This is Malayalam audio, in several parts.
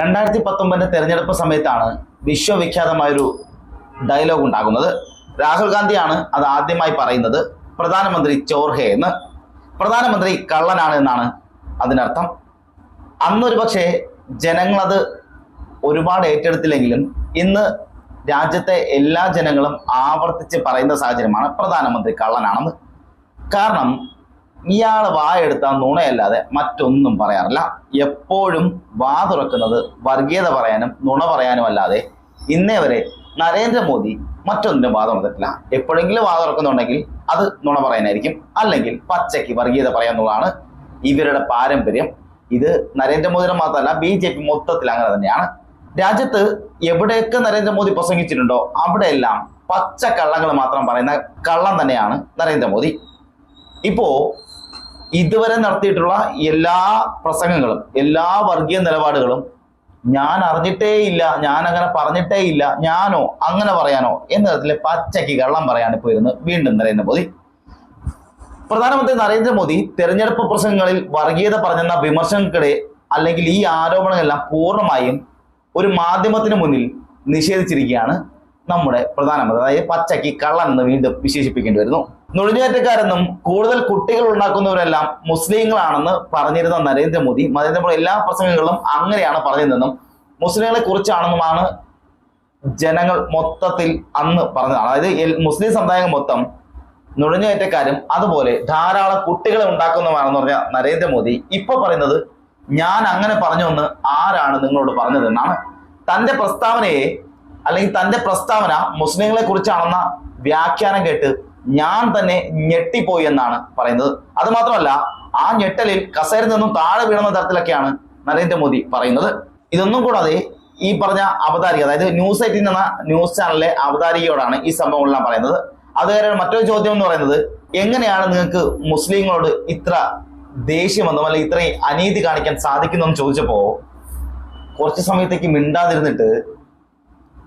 രണ്ടായിരത്തി പത്തൊമ്പതിന്റെ തെരഞ്ഞെടുപ്പ് സമയത്താണ് വിശ്വവിഖ്യാതമായൊരു ഡയലോഗ് ഉണ്ടാകുന്നത്. രാഹുൽ ഗാന്ധിയാണ് അത് ആദ്യമായി പറയുന്നത്. പ്രധാനമന്ത്രി ചോർഹെ എന്ന്. പ്രധാനമന്ത്രി കള്ളനാണ് എന്നാണ് അതിനർത്ഥം. അന്നൊരു പക്ഷേ ജനങ്ങളത് ഒരുപാട് ഏറ്റെടുത്തില്ലെങ്കിലും ഇന്ന് രാജ്യത്തെ എല്ലാ ജനങ്ങളും ആവർത്തിച്ച് പറയുന്ന സാഹചര്യമാണ് പ്രധാനമന്ത്രി കള്ളനാണെന്ന്. കാരണം ഇയാൾ വായെടുത്താൽ നുണയല്ലാതെ മറ്റൊന്നും പറയാറില്ല. എപ്പോഴും വാ തുറക്കുന്നത് വർഗീയത പറയാനും നുണ പറയാനും അല്ലാതെ ഇന്നേ വരെ നരേന്ദ്രമോദി മറ്റൊന്നിനും വാ തുറന്നിട്ടില്ല. എപ്പോഴെങ്കിലും വാ തുറക്കുന്നുണ്ടെങ്കിൽ അത് നുണ പറയാനായിരിക്കും. അല്ലെങ്കിൽ പച്ചയ്ക്ക് വർഗീയത പറയാന്നുള്ളതാണ് ഇവരുടെ പാരമ്പര്യം. ഇത് നരേന്ദ്രമോദിയുടെ മാത്രമല്ല ബി ജെ പി മൊത്തത്തിൽ അങ്ങനെ തന്നെയാണ്. രാജ്യത്ത് എവിടെയൊക്കെ നരേന്ദ്രമോദി പ്രസംഗിച്ചിട്ടുണ്ടോ അവിടെയെല്ലാം പച്ച കള്ളങ്ങൾ മാത്രം പറയുന്ന കള്ളം തന്നെയാണ് നരേന്ദ്രമോദി. ഇപ്പോ ഇതുവരെ നടത്തിയിട്ടുള്ള എല്ലാ പ്രസംഗങ്ങളും എല്ലാ വർഗീയ നിലപാടുകളും ഞാൻ അറിഞ്ഞിട്ടേ ഇല്ല ഞാൻ അങ്ങനെ പറഞ്ഞിട്ടേ ഇല്ല ഞാനോ അങ്ങനെ പറയാനോ എന്ന തരത്തിലെ പച്ചയ്ക്ക് കള്ളം പറയാണ് ഇപ്പോൾ ഇരുന്ന് വീണ്ടും നരേന്ദ്രമോദി. പ്രധാനമന്ത്രി നരേന്ദ്രമോദി തെരഞ്ഞെടുപ്പ് പ്രസംഗങ്ങളിൽ വർഗീയത പറഞ്ഞെന്ന വിമർശനങ്ങൾക്കിടെ അല്ലെങ്കിൽ ഈ ആരോപണങ്ങളെല്ലാം പൂർണമായും ഒരു മാധ്യമത്തിന് മുന്നിൽ നിഷേധിച്ചിരിക്കുകയാണ് നമ്മുടെ പ്രധാനമന്ത്രി. അതായത് പച്ചയ്ക്ക് കള്ളൻ എന്ന് വീണ്ടും വിശേഷിപ്പിക്കേണ്ടി വരുന്നു. നുഴഞ്ഞുകയറ്റക്കാരെന്നും കൂടുതൽ കുട്ടികൾ ഉണ്ടാക്കുന്നവരെല്ലാം മുസ്ലിങ്ങളാണെന്ന് പറഞ്ഞിരുന്ന നരേന്ദ്രമോദി നരേന്ദ്രമോദി എല്ലാ പ്രസംഗങ്ങളിലും അങ്ങനെയാണ് പറഞ്ഞിരുന്നതെന്നും മുസ്ലിങ്ങളെ കുറിച്ചാണെന്നുമാണ് ജനങ്ങൾ മൊത്തത്തിൽ അന്ന് പറഞ്ഞതാണ് അതായത് മുസ്ലിം സമുദായം മൊത്തം നുഴഞ്ഞുകയറ്റക്കാരും അതുപോലെ ധാരാളം കുട്ടികളെ ഉണ്ടാക്കുന്നവരാണെന്ന് പറഞ്ഞ നരേന്ദ്രമോദി ഇപ്പൊ പറയുന്നത് ഞാൻ അങ്ങനെ പറഞ്ഞു എന്ന് ആരാണ് നിങ്ങളോട് പറഞ്ഞതെന്നാണ്. തന്റെ പ്രസ്താവനയെ അല്ലെങ്കിൽ തന്റെ പ്രസ്താവന മുസ്ലിങ്ങളെ കുറിച്ചാണെന്ന വ്യാഖ്യാനം കേട്ട് ഞാൻ തന്നെ ഞെട്ടിപ്പോയി എന്നാണ് പറയുന്നത്. അത് മാത്രമല്ല ആ ഞെട്ടലിൽ കസേരയിൽ നിന്നും താഴെ വീഴുന്ന തരത്തിലൊക്കെയാണ് നരേന്ദ്രമോദി പറയുന്നത്. ഇതൊന്നും കൂടാതെ ഈ പറഞ്ഞ അവതാരിക അതായത് ന്യൂസ് എയ്റ്റീൻ എന്ന ന്യൂസ് ചാനലിലെ അവതാരികയോടാണ് ഈ സംഭവങ്ങളെല്ലാം പറയുന്നത്. അത് കഴിഞ്ഞ മറ്റൊരു ചോദ്യം എന്ന് പറയുന്നത് എങ്ങനെയാണ് നിങ്ങൾക്ക് മുസ്ലിങ്ങളോട് ഇത്ര ദേഷ്യമെന്നും അല്ലെങ്കിൽ ഇത്രയും അനീതി കാണിക്കാൻ സാധിക്കുന്നെന്ന് ചോദിച്ചപ്പോൾ കുറച്ച് സമയത്തേക്ക് മിണ്ടാതിരുന്നിട്ട്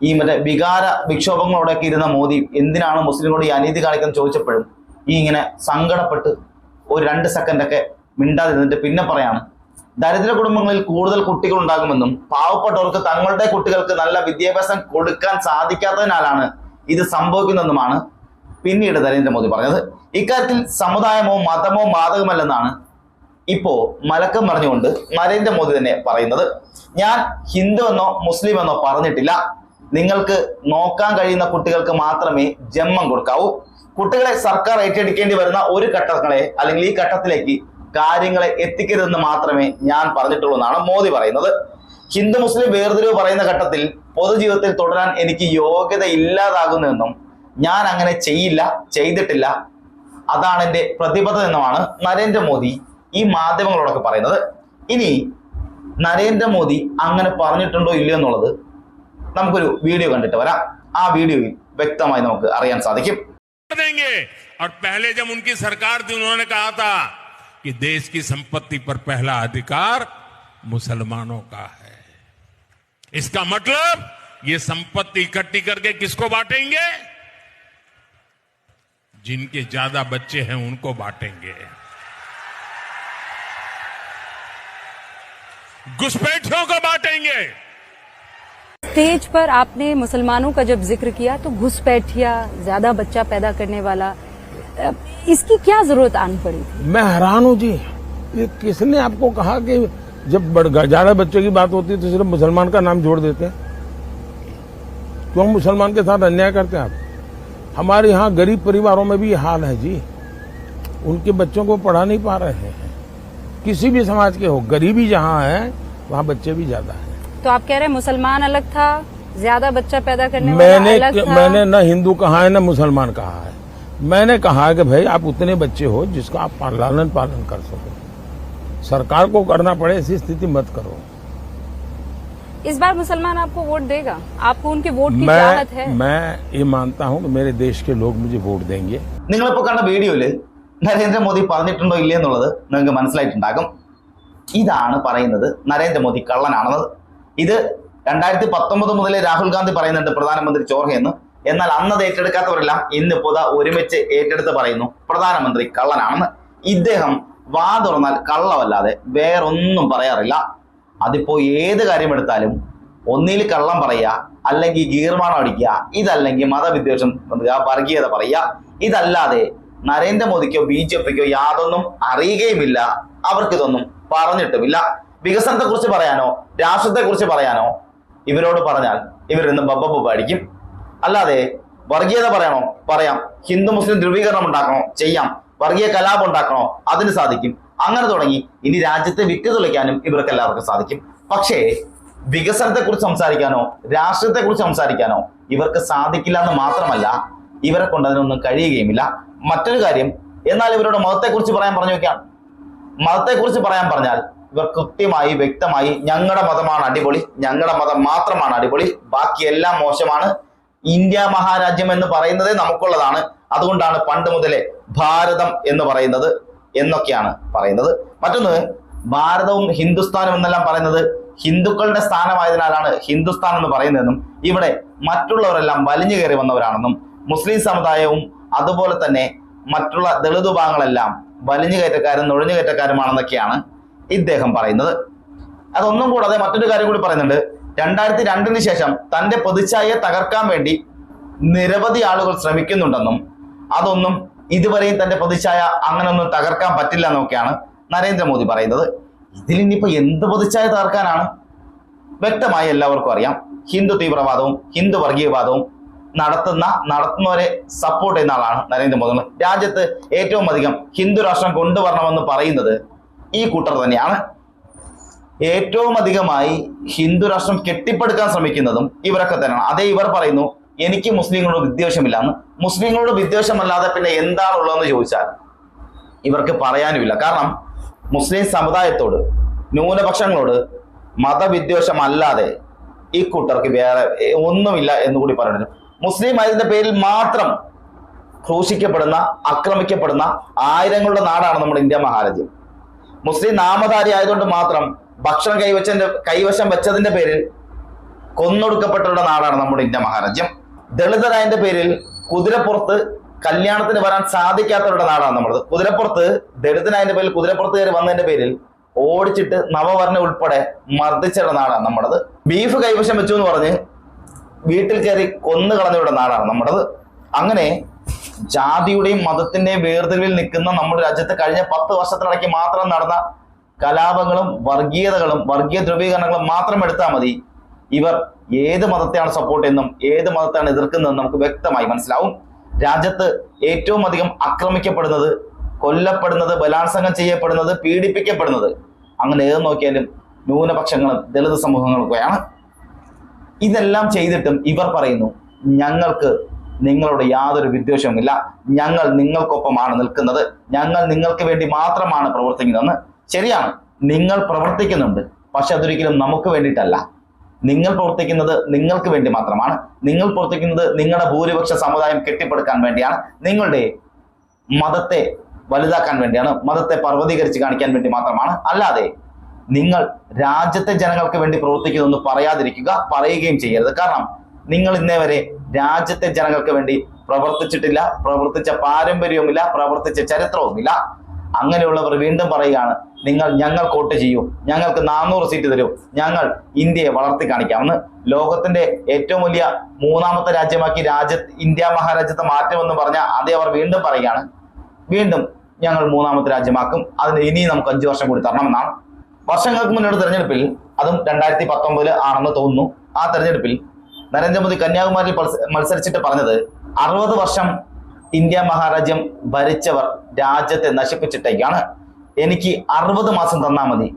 ഈ മറ്റേ വികാര വിക്ഷോഭങ്ങളോടൊക്കെ ഇരുന്ന മോദി എന്തിനാണ് മുസ്ലിങ്ങളോട് ഈ അനീതി കാണിക്കുന്നത് ചോദിച്ചപ്പോഴും ഈ ഇങ്ങനെ സങ്കടപ്പെട്ട് ഒരു രണ്ട് സെക്കൻഡൊക്കെ മിണ്ടാതിരുന്നിട്ട് പിന്നെ പറയാണ്. ദരിദ്ര കുടുംബങ്ങളിൽ കൂടുതൽ കുട്ടികൾ ഉണ്ടാകുമെന്നും പാവപ്പെട്ടവർക്ക് തങ്ങളുടെ കുട്ടികൾക്ക് നല്ല വിദ്യാഭ്യാസം കൊടുക്കാൻ സാധിക്കാത്തതിനാലാണ് ഇത് സംഭവിക്കുന്നതെന്നുമാണ് പിന്നീട് നരേന്ദ്രമോദി പറഞ്ഞത്. ഇക്കാര്യത്തിൽ സമുദായമോ മതമോ ബാധകമല്ലെന്നാണ് ഇപ്പോ മലക്കം പറഞ്ഞുകൊണ്ട് നരേന്ദ്രമോദി തന്നെ പറയുന്നത്. ഞാൻ ഹിന്ദു എന്നോ മുസ്ലിം എന്നോ പറഞ്ഞിട്ടില്ല. നിങ്ങൾക്ക് നോക്കാൻ കഴിയുന്ന കുട്ടികൾക്ക് മാത്രമേ ജന്മം കൊടുക്കാവൂ. കുട്ടികളെ സർക്കാർ ഏറ്റെടുക്കേണ്ടി വരുന്ന ഒരു ഘട്ടങ്ങളെ അല്ലെങ്കിൽ ഈ ഘട്ടത്തിലേക്ക് കാര്യങ്ങളെ എത്തിക്കരുതെന്ന് മാത്രമേ ഞാൻ പറഞ്ഞിട്ടുള്ളൂ എന്നാണ് മോദി പറയുന്നത്. ഹിന്ദു മുസ്ലിം വേർതിരിവ് പറയുന്ന ഘട്ടത്തിൽ പൊതുജീവിതത്തിൽ തുടരാൻ എനിക്ക് യോഗ്യത ഇല്ലാതാകുന്നുവെന്നും ഞാൻ അങ്ങനെ ചെയ്യില്ല ചെയ്തിട്ടില്ല അതാണ് എന്റെ പ്രതിബദ്ധത എന്നുമാണ് നരേന്ദ്രമോദി ഈ മാധ്യമങ്ങളോടൊക്കെ പറയുന്നത്. ഇനി നരേന്ദ്രമോദി അങ്ങനെ പറഞ്ഞിട്ടുണ്ടോ ഇല്ലയോ എന്നുള്ളത് നമുക്കൊരു വീഡിയോ കണ്ടിട്ട് വരാം ആ വീഡിയോയിൽ വ്യക്തമായി നമുക്ക് അറിയാൻ സാധിക്കും देंगे और पहले जब उनकी सरकार थी उन्होंने कहा था कि देश की संपत्ति पर पहला अधिकार मुसलमानों का है इसका मतलब ये संपत्ति इकट्ठी करके किसको बांटेंगे जिनके ज्यादा बच्चे हैं उनको बांटेंगे घुसपैठियों को बांटेंगे स्टेज पर आपने मुसलमानों का जब ज़िक्र किया तो घुसपैठिया, ज़्यादा बच्चा पैदा करने वाला इसकी क्या ज़रूरत आन पड़ी मैं हैरान हूँ जी। ये किसने आपको कहा कि जब ज़्यादा बच्चों की बात होती है तो सिर्फ़ मुसलमान का नाम जोड़ देते हैं? क्यों मुसलमान के साथ अन्याय करते हैं आप? हमारे यहाँ गरीब परिवारों में भी हाल है जी। उनके बच्चों को पढ़ा नहीं पा रहे हैं। किसी भी समाज के हो, गरीबी जहाँ है, वहाँ बच्चे भी ज़्यादा हैं। तो आप कह रहे हैं मुसलमान अलग था ज्यादा बच्चा पैदा करने मैंने वाला अलग था मैंने न हिंदू कहा है न मुसलमान कहा है मैंने कहा है कि भाई आप उतने बच्चे हो जिसका आप पा- लालन पालन कर सको सरकार को करना पड़े ऐसी स्थिति मत करो इस बार मुसलमान आपको वोट देगा आपको उनके वोट की मैं चाहत है मैं ये मानता हूं कि मेरे देश के लोग मुझे वोट देंगे നിങ്ങളിപ്പോൾ കണ്ട വീഡിയോയില് നരേന്ദ്രമോദി പറഞ്ഞിട്ടുണ്ടോ ഇല്ലേ എന്നുള്ളത് നിങ്ങൾക്ക് മനസ്സിലായിട്ടുണ്ടാകും ഇതാണ് പറയുന്നത് നരേന്ദ്രമോദി കള്ളനാണെന്നത് ഇത് രണ്ടായിരത്തി പത്തൊമ്പത് മുതൽ രാഹുൽ ഗാന്ധി പറയുന്നുണ്ട് പ്രധാനമന്ത്രി ചോർഹയെന്ന് എന്നാൽ അന്നത് ഏറ്റെടുക്കാത്തവരെല്ലാം ഇന്ന് പൊത ഒരുമിച്ച് ഏറ്റെടുത്ത് പറയുന്നു പ്രധാനമന്ത്രി കള്ളനാണെന്ന്. ഇദ്ദേഹം വാ തുറന്നാൽ കള്ളമല്ലാതെ വേറൊന്നും പറയാറില്ല. അതിപ്പോ ഏത് കാര്യം എടുത്താലും ഒന്നിൽ കള്ളം പറയുക അല്ലെങ്കിൽ ഗീർമാണം അടിക്കുക ഇതല്ലെങ്കിൽ മതവിദ്വേഷം വർഗീയത പറയുക ഇതല്ലാതെ നരേന്ദ്രമോദിക്കോ ബി ജെ പിക്കോ യാതൊന്നും അറിയുകയുമില്ല. അവർക്കിതൊന്നും പറഞ്ഞിട്ടുമില്ല. വികസനത്തെ കുറിച്ച് പറയാനോ രാഷ്ട്രത്തെ കുറിച്ച് പറയാനോ ഇവരോട് പറഞ്ഞാൽ ഇവർ ഇന്ന് ബബ്ബബ് പാടിക്കും. അല്ലാതെ വർഗീയത പറയണോ? പറയാം. ഹിന്ദു മുസ്ലിം ധ്രുവീകരണം ഉണ്ടാക്കണോ? ചെയ്യാം. വർഗീയ കലാപം ഉണ്ടാക്കണോ? അതിന് സാധിക്കും. അങ്ങനെ തുടങ്ങി ഇനി രാജ്യത്തെ വിറ്റ് തുളയ്ക്കാനും ഇവർക്ക് എല്ലാവർക്കും സാധിക്കും. പക്ഷേ വികസനത്തെ കുറിച്ച് സംസാരിക്കാനോ രാഷ്ട്രീയത്തെ കുറിച്ച് സംസാരിക്കാനോ ഇവർക്ക് സാധിക്കില്ല എന്ന് മാത്രമല്ല ഇവരെ കൊണ്ട് അതിനൊന്നും കഴിയുകയുമില്ല. മറ്റൊരു കാര്യം എന്നാൽ ഇവരുടെ മതത്തെക്കുറിച്ച് പറയാൻ പറഞ്ഞു വെക്കാം. മതത്തെക്കുറിച്ച് പറയാൻ പറഞ്ഞാൽ ഇവർ കൃത്യമായി വ്യക്തമായി ഞങ്ങളുടെ മതമാണ് അടിപൊളി ഞങ്ങളുടെ മതം മാത്രമാണ് അടിപൊളി ബാക്കിയെല്ലാം മോശമാണ്. ഇന്ത്യ മഹാരാജ്യം എന്ന് പറയുന്നതേ നമുക്കുള്ളതാണ്. അതുകൊണ്ടാണ് പണ്ട് മുതലേ ഭാരതം എന്ന് പറയുന്നത് എന്നൊക്കെയാണ് പറയുന്നത്. മറ്റൊന്ന് ഭാരതവും ഹിന്ദുസ്ഥാനും എന്നെല്ലാം പറയുന്നത് ഹിന്ദുക്കളുടെ സ്ഥാനമായതിനാലാണ് ഹിന്ദുസ്ഥാൻ എന്ന് പറയുന്നതെന്നും ഇവിടെ മറ്റുള്ളവരെല്ലാം വലിഞ്ഞു കയറി വന്നവരാണെന്നും മുസ്ലിം സമുദായവും അതുപോലെ തന്നെ മറ്റുള്ള ദളിത് വിഭാഗങ്ങളെല്ലാം വലിഞ്ഞു കയറ്റക്കാരും നുഴഞ്ഞു കയറ്റക്കാരുമാണെന്നൊക്കെയാണ് ഇദ്ദേഹം പറയുന്നത്. അതൊന്നും കൂടാതെ മറ്റൊരു കാര്യം കൂടി പറയുന്നുണ്ട്. രണ്ടായിരത്തി രണ്ടിന് ശേഷം തന്റെ പ്രതിച്ഛായയെ തകർക്കാൻ വേണ്ടി നിരവധി ആളുകൾ ശ്രമിക്കുന്നുണ്ടെന്നും അതൊന്നും ഇതുവരെയും തന്റെ പ്രതിച്ഛായ അങ്ങനൊന്നും തകർക്കാൻ പറ്റില്ല എന്നൊക്കെയാണ് നരേന്ദ്രമോദി പറയുന്നത്. ഇതിൽ ഇനിയിപ്പോ എന്ത് പ്രതിച്ഛായ തകർക്കാനാണ്? വ്യക്തമായി എല്ലാവർക്കും അറിയാം. ഹിന്ദു തീവ്രവാദവും ഹിന്ദു വർഗീയവാദവും നടത്തുന്ന നടത്തുന്നവരെ സപ്പോർട്ട് ചെയ്യുന്ന ആളാണ് നരേന്ദ്രമോദി. രാജ്യത്ത് ഏറ്റവും അധികം ഹിന്ദു രാഷ്ട്രം കൊണ്ടുവരണമെന്ന് പറയുന്നത് ഈ കൂട്ടർ തന്നെയാണ്. ഏറ്റവും അധികമായി ഹിന്ദു രാഷ്ട്രം കെട്ടിപ്പടുക്കാൻ ശ്രമിക്കുന്നതും ഇവരൊക്കെ തന്നെയാണ്. അതേ ഇവർ പറയുന്നു എനിക്ക് മുസ്ലിങ്ങളോട് വിദ്വേഷമില്ലന്ന് മുസ്ലിങ്ങളോട് വിദ്വേഷമല്ലാതെ പിന്നെ എന്താണുള്ളതെന്ന് ചോദിച്ചാൽ ഇവർക്ക് പറയാനുമില്ല. കാരണം മുസ്ലിം സമുദായത്തോട് ന്യൂനപക്ഷങ്ങളോട് മതവിദ്വേഷമല്ലാതെ ഈ കൂട്ടർക്ക് വേറെ ഒന്നുമില്ല എന്ന് കൂടി പറയുന്നു. മുസ്ലിം അതിന്റെ പേരിൽ മാത്രം ക്രൂശിക്കപ്പെടുന്ന ആക്രമിക്കപ്പെടുന്ന ആയിരങ്ങളുടെ നാടാണ് നമ്മുടെ ഇന്ത്യ മഹാരാജ്യം. മുസ്ലിം നാമധാരി ആയതുകൊണ്ട് മാത്രം ഭക്ഷണം കൈവച്ചതിന്റെ കൈവശം വെച്ചതിന്റെ പേരിൽ കൊന്നൊടുക്കപ്പെട്ടവരുടെ നാടാണ് നമ്മുടെ ഇന്ത്യ മഹാരാജ്യം. ദളിതരായതിന്റെ പേരിൽ കുതിരപ്പുറത്ത് കല്യാണത്തിന് വരാൻ സാധിക്കാത്തവരുടെ നാടാണ് നമ്മളത്. കുതിരപ്പുറത്ത് ദളിതനായതിന്റെ പേരിൽ കുതിരപ്പുറത്ത് കയറി വന്നതിന്റെ പേരിൽ ഓടിച്ചിട്ട് നവവർണ ഉൾപ്പെടെ മർദ്ദിച്ചവരുടെ നാടാണ് നമ്മുടേത്. ബീഫ് കൈവശം വെച്ചു എന്ന് പറഞ്ഞ് വീട്ടിൽ കയറി കൊന്നു കളഞ്ഞവരുടെ നാടാണ് നമ്മുടേത്. അങ്ങനെ ജാതിയുടെയും മതത്തിന്റെയും വേർതിരിവിൽ നിൽക്കുന്ന നമ്മുടെ രാജ്യത്ത് കഴിഞ്ഞ പത്ത് വർഷത്തിനിടയ്ക്ക് മാത്രം നടന്ന കലാപങ്ങളും വർഗീയതകളും വർഗീയ ധ്രുവീകരണങ്ങളും മാത്രം എടുത്താൽ മതി. ഇവർ ഏത് മതത്തെയാണ് സപ്പോർട്ട് ചെയ്യുന്നതും ഏത് മതത്തെയാണ് എതിർക്കുന്നതെന്നും നമുക്ക് വ്യക്തമായി മനസ്സിലാവും. രാജ്യത്ത് ഏറ്റവും അധികം ആക്രമിക്കപ്പെടുന്നത് കൊല്ലപ്പെടുന്നത് ബലാത്സംഗം ചെയ്യപ്പെടുന്നത് പീഡിപ്പിക്കപ്പെടുന്നത്. അങ്ങനെ ഏത് നോക്കിയാലും ന്യൂനപക്ഷങ്ങളും ദളിത് സമൂഹങ്ങളൊക്കെയാണ് ഇതെല്ലാം ചെയ്തിട്ടും ഇവർ പറയുന്നു ഞങ്ങൾക്ക് നിങ്ങളോട് യാതൊരു വിദ്വേഷവുമില്ല. ഞങ്ങൾ നിങ്ങൾക്കൊപ്പമാണ് നിൽക്കുന്നത്. ഞങ്ങൾ നിങ്ങൾക്ക് വേണ്ടി മാത്രമാണ് പ്രവർത്തിക്കുന്നതെന്ന് ശരിയാണ്. നിങ്ങൾ പ്രവർത്തിക്കുന്നുണ്ട്. പക്ഷെ അതൊരിക്കലും നമുക്ക് വേണ്ടിയിട്ടല്ല. നിങ്ങൾ പ്രവർത്തിക്കുന്നത് നിങ്ങൾക്ക് വേണ്ടി മാത്രമാണ്. നിങ്ങൾ പ്രവർത്തിക്കുന്നത് നിങ്ങളുടെ ഭൂരിപക്ഷ സമുദായം കെട്ടിപ്പടുക്കാൻ വേണ്ടിയാണ്. നിങ്ങളുടെ മതത്തെ വലുതാക്കാൻ വേണ്ടിയാണ്. മതത്തെ പർവതീകരിച്ച് കാണിക്കാൻ വേണ്ടി മാത്രമാണ്. അല്ലാതെ നിങ്ങൾ രാജ്യത്തെ ജനങ്ങൾക്ക് വേണ്ടി പ്രവർത്തിക്കുന്നു എന്ന് പറയാതിരിക്കുക പറയുകയും ചെയ്യരുത്. കാരണം നിങ്ങൾ ഇന്നേ വരെ രാജ്യത്തെ ജനങ്ങൾക്ക് വേണ്ടി പ്രവർത്തിച്ചിട്ടില്ല പ്രവർത്തിച്ച പാരമ്പര്യവുമില്ല പ്രവർത്തിച്ച ചരിത്രവുമില്ല. അങ്ങനെയുള്ളവർ വീണ്ടും പറയുകയാണ് നിങ്ങൾ ഞങ്ങൾ വോട്ട് ചെയ്യൂ ഞങ്ങൾക്ക് നാനൂറ് സീറ്റ് തരൂ ഞങ്ങൾ ഇന്ത്യയെ വളർത്തി കാണിക്കാമെന്ന് ലോകത്തിന്റെ ഏറ്റവും വലിയ മൂന്നാമത്തെ രാജ്യമാക്കി രാജ്യ ഇന്ത്യ മഹാരാജ്യത്തെ മാറ്റുമെന്ന് പറഞ്ഞ അതേ അവർ വീണ്ടും പറയുകയാണ്. വീണ്ടും ഞങ്ങൾ മൂന്നാമത്തെ രാജ്യമാക്കും അതിന് ഇനി നമുക്ക് അഞ്ചു വർഷം കൂടി തരണമെന്നാണ്. വർഷങ്ങൾക്ക് മുന്നോട്ട് തെരഞ്ഞെടുപ്പിൽ അതും രണ്ടായിരത്തി പത്തൊമ്പതിൽ ആണെന്ന് തോന്നുന്നു. ആ തെരഞ്ഞെടുപ്പിൽ നരേന്ദ്രമോദി കന്യാകുമാരിയിൽ മത്സരിച്ചിട്ട് പറഞ്ഞത് അറുപത് വർഷം ഇന്ത്യ മഹാരാജ്യം ഭരിച്ചവർ രാജ്യത്തെ നശിപ്പിച്ചിട്ടേക്കാണ്. എനിക്ക് അറുപത് മാസം തന്നാൽ മതി.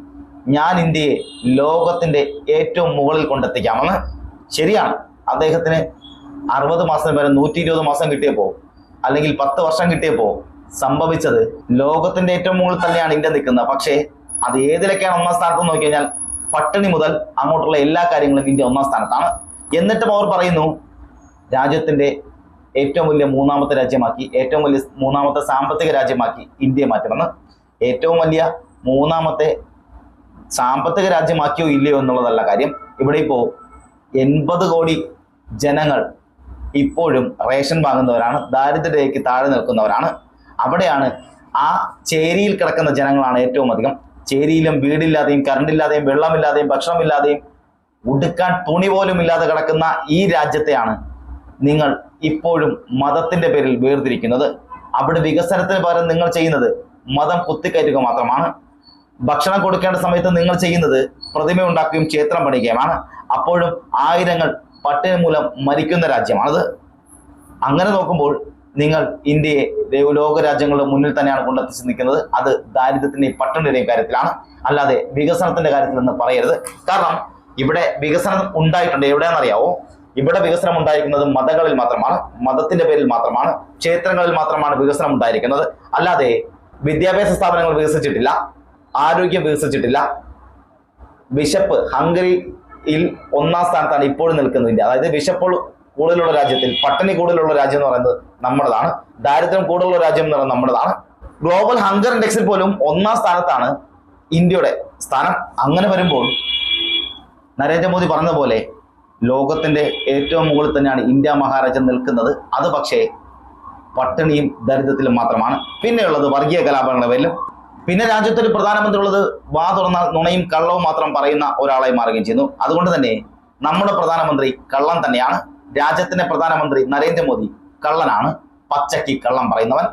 ഞാൻ ഇന്ത്യയെ ലോകത്തിന്റെ ഏറ്റവും മുകളിൽ കൊണ്ടെത്തിക്കാമെന്ന്. ശരിയാണ്. അദ്ദേഹത്തിന് അറുപത് മാസം വരെ നൂറ്റി ഇരുപത് മാസം കിട്ടിയപ്പോൾ അല്ലെങ്കിൽ പത്ത് വർഷം കിട്ടിയപ്പോൾ സംഭവിച്ചത് ലോകത്തിന്റെ ഏറ്റവും മുകളിൽ തന്നെയാണ് ഇന്ത്യ നിൽക്കുന്നത്. പക്ഷേ അത് ഏതിലൊക്കെയാണ് ഒന്നാം സ്ഥാനത്ത് നോക്കി കഴിഞ്ഞാൽ പട്ടിണി മുതൽ അങ്ങോട്ടുള്ള എല്ലാ കാര്യങ്ങളും ഇന്ത്യ ഒന്നാം സ്ഥാനത്താണ്. എന്നിട്ടും അവർ പറയുന്നു രാജ്യത്തിന്റെ ഏറ്റവും വലിയ മൂന്നാമത്തെ രാജ്യമാക്കി ഏറ്റവും വലിയ മൂന്നാമത്തെ സാമ്പത്തിക രാജ്യമാക്കി ഇന്ത്യയെ മാറ്റണമെന്ന് ഏറ്റവും വലിയ മൂന്നാമത്തെ സാമ്പത്തിക രാജ്യമാക്കിയോ ഇല്ലയോ എന്നുള്ളതല്ല കാര്യം. ഇവിടെ ഇപ്പോൾ എൺപത് കോടി ജനങ്ങൾ ഇപ്പോഴും റേഷൻ വാങ്ങുന്നവരാണ് ദാരിദ്ര്യരേഖയ്ക്ക് താഴെ നിൽക്കുന്നവരാണ്. അവിടെയാണ് ആ ചേരിയിൽ കിടക്കുന്ന ജനങ്ങളാണ് ഏറ്റവും അധികം. ചേരിയിലും വീടില്ലാതെയും കറണ്ടില്ലാതെയും വെള്ളമില്ലാതെയും ഭക്ഷണമില്ലാതെയും ഉടുക്കാൻ തുണി പോലും ഇല്ലാതെ കിടക്കുന്ന ഈ രാജ്യത്തെയാണ് നിങ്ങൾ ഇപ്പോഴും മതത്തിന്റെ പേരിൽ വേർതിരിക്കുന്നത്. അവിടെ വികസനത്തിന് പകരം നിങ്ങൾ ചെയ്യുന്നത് മതം കുത്തിക്കയറ്റുക മാത്രമാണ്. ഭക്ഷണം കൊടുക്കേണ്ട സമയത്ത് നിങ്ങൾ ചെയ്യുന്നത് പ്രതിമ ഉണ്ടാക്കുകയും ക്ഷേത്രം പണിയുകയുമാണ്. അപ്പോഴും ആയിരങ്ങൾ പട്ടിണി മൂലം മരിക്കുന്ന രാജ്യമാണത്. അങ്ങനെ നോക്കുമ്പോൾ നിങ്ങൾ ഇന്ത്യയെ ദേവലോക രാജ്യങ്ങളുടെ മുന്നിൽ തന്നെയാണ് കൊണ്ടെത്തിച്ച് നിൽക്കുന്നത്. അത് ദാരിദ്ര്യത്തിന്റെയും പട്ടിണിയുടെയും കാര്യത്തിലാണ്. അല്ലാതെ വികസനത്തിന്റെ കാര്യത്തിൽ നിന്ന് പറയരുത്. കാരണം ഇവിടെ വികസനം ഉണ്ടായിട്ടുണ്ട്. എവിടെയാണെന്നറിയാവോ? ഇവിടെ വികസനം ഉണ്ടായിരിക്കുന്നത് മതങ്ങളിൽ മാത്രമാണ് മതത്തിന്റെ പേരിൽ മാത്രമാണ് ക്ഷേത്രങ്ങളിൽ മാത്രമാണ് വികസനം ഉണ്ടായിരിക്കുന്നത്. അല്ലാതെ വിദ്യാഭ്യാസ സ്ഥാപനങ്ങൾ വികസിച്ചിട്ടില്ല ആരോഗ്യം വികസിച്ചിട്ടില്ല. വിശപ്പ് ഹംഗറിയിൽ ഒന്നാം സ്ഥാനത്താണ് ഇപ്പോഴും നിൽക്കുന്നത് അതായത് വിശപ്പ് കൂടുതലുള്ള രാജ്യത്തിൽ പട്ടിണി കൂടുതലുള്ള രാജ്യം എന്ന് പറയുന്നത് നമ്മുടേതാണ്. ദാരിദ്ര്യം കൂടുതലുള്ള രാജ്യം എന്ന് പറയുന്നത് നമ്മുടേതാണ്. ഗ്ലോബൽ ഹംഗർ ഇൻഡെക്സിൽ പോലും ഒന്നാം സ്ഥാനത്താണ് ഇന്ത്യയുടെ സ്ഥാനം. അങ്ങനെ വരുമ്പോൾ നരേന്ദ്രമോദി പറഞ്ഞ പോലെ ലോകത്തിന്റെ ഏറ്റവും മുകളിൽ തന്നെയാണ് ഇന്ത്യ മഹാരാജ്യം നിൽക്കുന്നത്. അത് പക്ഷേ പട്ടിണിയും ദരിദ്രത്തിലും മാത്രമാണ്. പിന്നെയുള്ളത് വർഗീയ കലാപങ്ങളുടെ പേരിലും. പിന്നെ രാജ്യത്തൊരു പ്രധാനമന്ത്രി ഉള്ളത് വാ തുറന്നാൽ നുണയും കള്ളവും മാത്രം പറയുന്ന ഒരാളായി മാറുകയും ചെയ്യുന്നു. അതുകൊണ്ട് തന്നെ നമ്മുടെ പ്രധാനമന്ത്രി കള്ളം തന്നെയാണ്. രാജ്യത്തിന്റെ പ്രധാനമന്ത്രി നരേന്ദ്രമോദി കള്ളനാണ്. പച്ചയ്ക്ക് കള്ളം പറയുന്നവൻ.